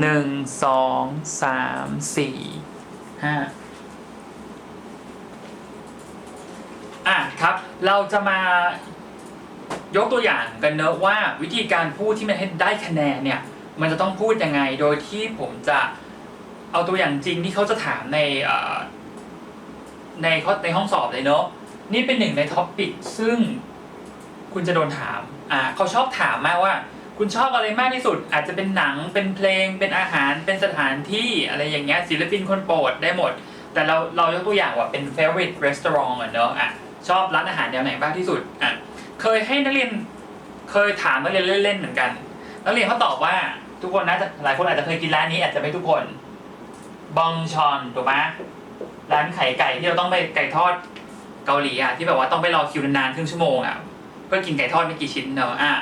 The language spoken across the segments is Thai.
หนึ่งสองสามสี่ห้าอะครับ เราจะมายกตัวอย่างกันเนอะว่าวิธีการพูดที่มันให้ได้คะแนนเนี่ยมันจะต้องพูดยังไง โดยที่ผมจะเอาตัวอย่างจริงที่เขาจะถามในในข้อในห้องสอบเลยเนอะนี่เป็นหนึ่งในท็อปปิกซึ่งคุณจะโดนถามอ่าเขาชอบถามมากว่า คุณชอบอะไรมากที่สุด อาจจะเป็นหนังเป็นเพลงเป็นอาหารเป็นสถานที่อะไรอย่างเงี้ยศิลปินคนโปรดได้หมด แต่เราเรายกตัวอย่างว่าเป็น favorite restaurant อะเนอะอะชอบร้านอาหารแนวไหนบ้างที่สุดอะเคยให้นักเรียนเคยถามนักเรียนเล่นๆเหมือนกันนักเรียนเขาตอบว่าทุกคนน่าจะหลายคนอาจจะเคยกินร้านนี้อาจจะไม่ทุกคนบองชอนถูกไหมร้านไข่ไก่ที่เราต้องไปไก่ทอดเกาหลีอะที่แบบว่าต้องไปรอคิวนานๆครึ่งชั่วโมงอะเพื่อกินไก่ทอดไม่กี่ชิ้นเนอะอะ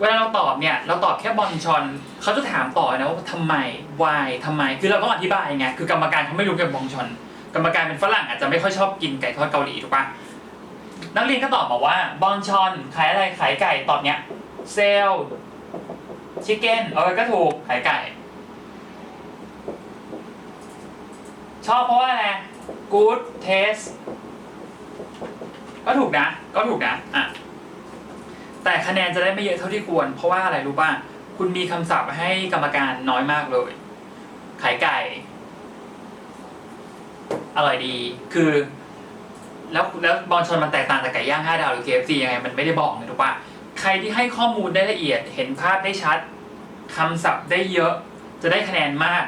เวลาเราตอบเนี่ยเราตอบแค่บอลชอนเขาจะถามต่อนะว่าทำไม why ทำไม คือเราต้องอธิบายไงคือกรรมการเขาไม่รู้เกี่ยวกับบองชอนกรรมการเป็นฝรั่งอาจจะไม่ค่อยชอบกินไก่ทอดเกาหลีถูกปะนักเรียนก็ตอบมาว่าบอลชอนขายอะไรขายไก่ตอบเนี้ยเซลชิคเก้นเออก็ถูกขายไก่ ชอบเพราะว่าอะไร good taste ก็ถูกนะ ก็ถูกนะ อะ แต่คะแนนจะได้ไม่เยอะเท่าที่ควร เพราะว่าอะไรรู้ป่ะคุณมีคำศัพท์ให้กรรมการน้อยมากเลยขายไก่ อร่อยดี คือ แล้วแล้วบอลชนมันแตกต่างจากไก่ย่าง5ดาวหรือ KFC ยังไงมันไม่ได้บอกเลยถูกป่ะใครที่ให้ข้อมูลได้ละเอียด เห็นภาพได้ชัดคำศัพท์ได้เยอะจะได้คะแนนมาก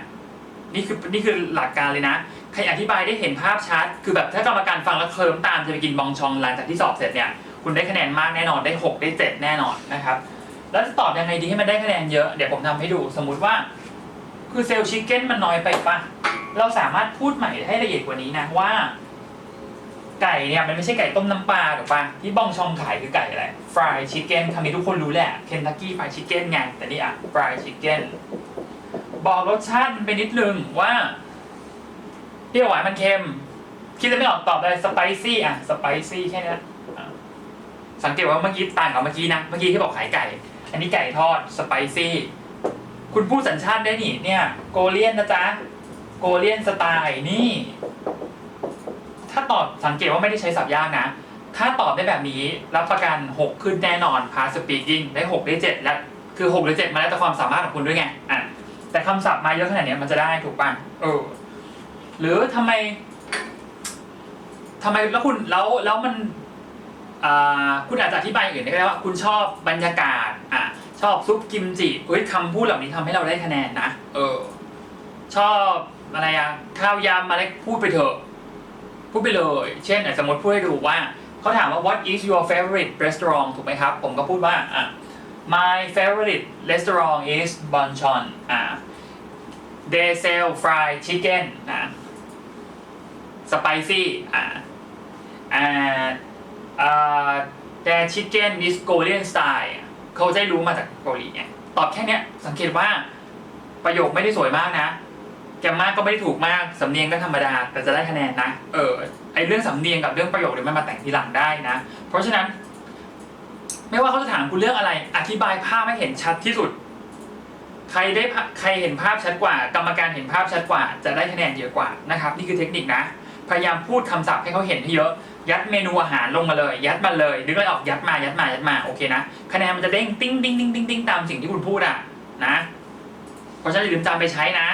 นี่คือนี่คือหลักการเลยนะใครอธิบายได้เห็นภาพชัด คือแบบถ้ากรรมการฟังแล้วเคลิ้มตามจะไปกินบองชองหลังจากที่สอบเสร็จเนี่ย คุณได้คะแนนมากแน่นอนได้ 6 ได้ 7 แน่นอนนะครับ แล้วจะตอบยังไงดีให้มันได้คะแนนเยอะ เดี๋ยวผมทำให้ดูสมมุติว่าคือเซลล์ชิคเก้นมันน้อยไปปะเราสามารถพูดใหม่ให้ละเอียดกว่านี้นะว่า ไก่เนี่ยมันไม่ใช่ไก่ต้มน้ำปลาถูกปะที่บองชองขายคือไก่อะไรฟรายชิคเก้นคำนี้ทุกคนรู้แหละเคนทักกี้ฟรายชิคเก้นไงแต่นี่อะฟรายชิคเก้นบอกรสชาติมันไปนิดนึงว่าเปรี้ยวหวานมันเค็มคิดจะไม่ออกตอบเลยสไปซี่อะสไปซี่แค่นี้ สังเกตว่าเมื่อกี้ต่างกับเมื่อกี้นะ เมื่อกี้ที่บอกขายไก่ อันนี้ไก่ทอดสไปซี่ คุณพูดสัญชาติได้นี่เนี่ย โกเลียนนะจ๊ะ โกเลียนสไตล์นี่ ถ้าตอบสังเกตว่าไม่ได้ใช้สับยากนะ ถ้าตอบได้แบบนี้รับประกัน 6 ขึ้นแน่นอนพาสปีกิ้งได้ 6 ได้ 7 และคือ 6 หรือ 7 มาแล้วแต่ความสามารถของคุณด้วยไงอะแต่คำศัพท์มาเยอะขนาดนี้มันจะได้ถูกป่ะเออหรือทำไมทำไมแล้วคุณแล้วแล้วมัน คุณอาจจะอธิบายอย่างอื่นได้ก็ได้ว่า คุณชอบบรรยากาศอะชอบซุปกิมจิเฮ้ยคำพูดเหล่านี้ทำให้เราได้คะแนนนะเออ ชอบอะไรอะข้าวยำอะไรพูดไปเถอะ พูดไปเลย เช่นอะสมมติพูดให้ดูว่าเขาถามว่า what is your favorite restaurant ถูกไหมครับ ผมก็พูดว่าอะ my favorite restaurant is Bonchon อะ they sell fried chicken อะ spicy อะ and uh, their chicken is Korean style เขาได้รู้มาจากเกาหลีไงตอบแค่เนี้ยสังเกตว่าประโยคไม่ได้สวยมากนะแกมมากก็ไม่ได้ถูกมาก สำเนียงก็ธรรมดา แต่จะได้คะแนนนะ เออไอเรื่องสำเนียงกับเรื่องประโยคเดี๋ยวมันมาแต่งทีหลังได้นะ เพราะฉะนั้น ไม่ว่าเขาจะถามคุณเรื่องอะไร อธิบายภาพให้เห็นชัดที่สุด ใครได้ใครเห็นภาพชัดกว่า กรรมการเห็นภาพชัดกว่า จะได้คะแนนเยอะกว่านะครับ นี่คือเทคนิคนะ พยายามพูดคำศัพท์ให้เขาเห็นให้เยอะ ยัดเมนูอาหารลงมาเลย ยัดมาเลยนึกอะไรออกยัดมายัดมายัดมาโอเคนะคะแนนมันจะเด้งติ้งติ้งติ้งติ้งติ้งตามสิ่งที่คุณพูดอะนะเพราะฉะนั้นอย่าลืมจำไปใช้นะ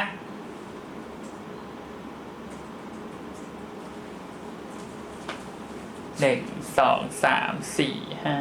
หนึ่งสองสามสี่ห้า